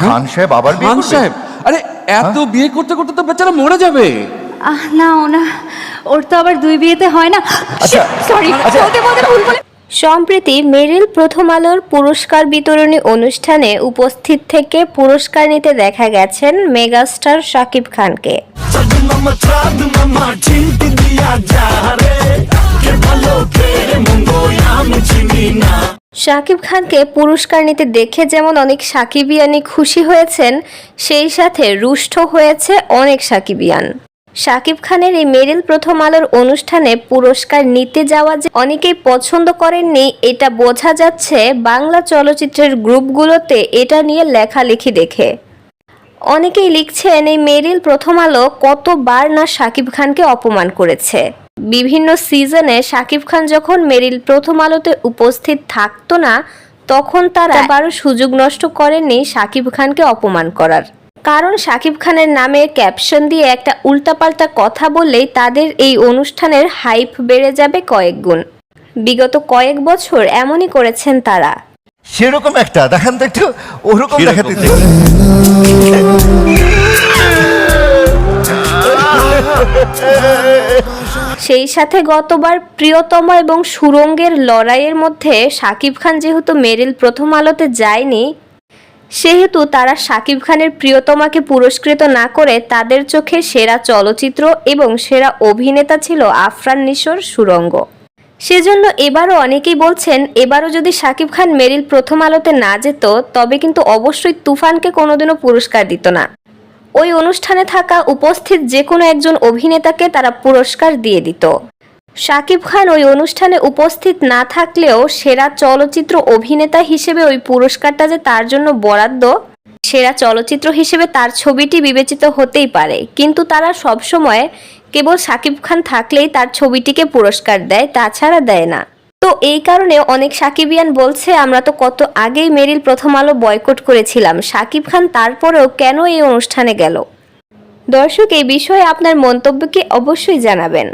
খান সাহেব আবার বিয়ে খান করবে? সাহেব আরে এত বিয়ে করতে করতে তো বেচারা মরে যাবে। আহ না ওনা ওর তো আবার দুই বিয়েতে হয় না। আচ্ছা, সরি আচ্ছা। বলতে বলতে ভুল বলে সম্প্রতি মেরিল প্রথম আলোর পুরস্কার বিতরণী অনুষ্ঠানে উপস্থিত থেকে পুরস্কার নিতে দেখা গেছেন মেগাস্টার শাকিব খানকে। শাকিব খানকে পুরস্কার নিতে দেখে যেমন অনেক সাকিবিয়ানি খুশি হয়েছেন, সেই সাথে রুষ্ট হয়েছে অনেক সাকিবিয়ান। শাকিব খানের এই মেরিল প্রথম আলোর অনুষ্ঠানে পুরস্কার নিতে যাওয়া যে অনেকেই পছন্দ করেননি, এটা বোঝা যাচ্ছে বাংলা চলচ্চিত্রের গ্রুপগুলোতে এটা নিয়ে লেখালেখি দেখে। অনেকেই লিখছেন, এই মেরিল প্রথম আলো কতবার না শাকিব খানকে অপমান করেছে। বিভিন্ন সিজনে শাকিব খান যখন মেরিল প্রথম আলোতে উপস্থিত থাকতো না তখন তারা আবারও সুযোগ নষ্ট করেননি শাকিব খানকে অপমান করার। কারণ শাকিব খানের নামে ক্যাপশন দিয়ে একটা উল্টাপাল্টা কথা বললেই তাদের এই অনুষ্ঠানের হাইপ বেড়ে যাবে কয়েক গুণ। বিগত কয়েক বছর এমনই করেছেন তারা। সেরকম একটা দেখান তো একটু ওরকম দেখাতে চাই। সেই সাথে গতবার প্রিয়তম এবং সুরঙ্গের লড়াইয়ের মধ্যে শাকিব খান যেহেতু মেরিল প্রথম আলোতে যায়নি, সেহেতু তারা শাকিব খানের প্রিয়তমাকে পুরস্কৃত না করে তাদের চোখে সেরা চলচ্চিত্র এবং সেরা অভিনেতা ছিল আফরান নিশোর সুরঙ্গ। সেজন্য এবারও অনেকেই বলছেন, এবারও যদি শাকিব খান মেরিল প্রথম আলোতে না যেত, তবে কিন্তু অবশ্যই তুফানকে কোনোদিনও পুরস্কার দিত না। ওই অনুষ্ঠানে থাকা উপস্থিত যে কোনো একজন অভিনেতাকে তারা পুরস্কার দিয়ে দিত। শাকিব খান ওই অনুষ্ঠানে উপস্থিত না থাকলেও সেরা চলচ্চিত্র অভিনেতা হিসেবে ওই পুরস্কারটা যে তার জন্য বরাদ্দ, সেরা চলচ্চিত্র হিসেবে তার ছবিটি বিবেচিত হতেই পারে। কিন্তু তারা সবসময় কেবল শাকিব খান থাকলেই তার ছবিটিকে পুরস্কার দেয়, তাছাড়া দেয় না। তো এই কারণে অনেক সাকিবিয়ান বলছে, আমরা তো কত আগেই মেরিল প্রথম আলো বয়কট করেছিলাম। সাকিব খান তারপরেও কেন এই অনুষ্ঠানে গেল? দর্শক, এই বিষয়ে আপনার মন্তব্যকে অবশ্যই জানাবেন।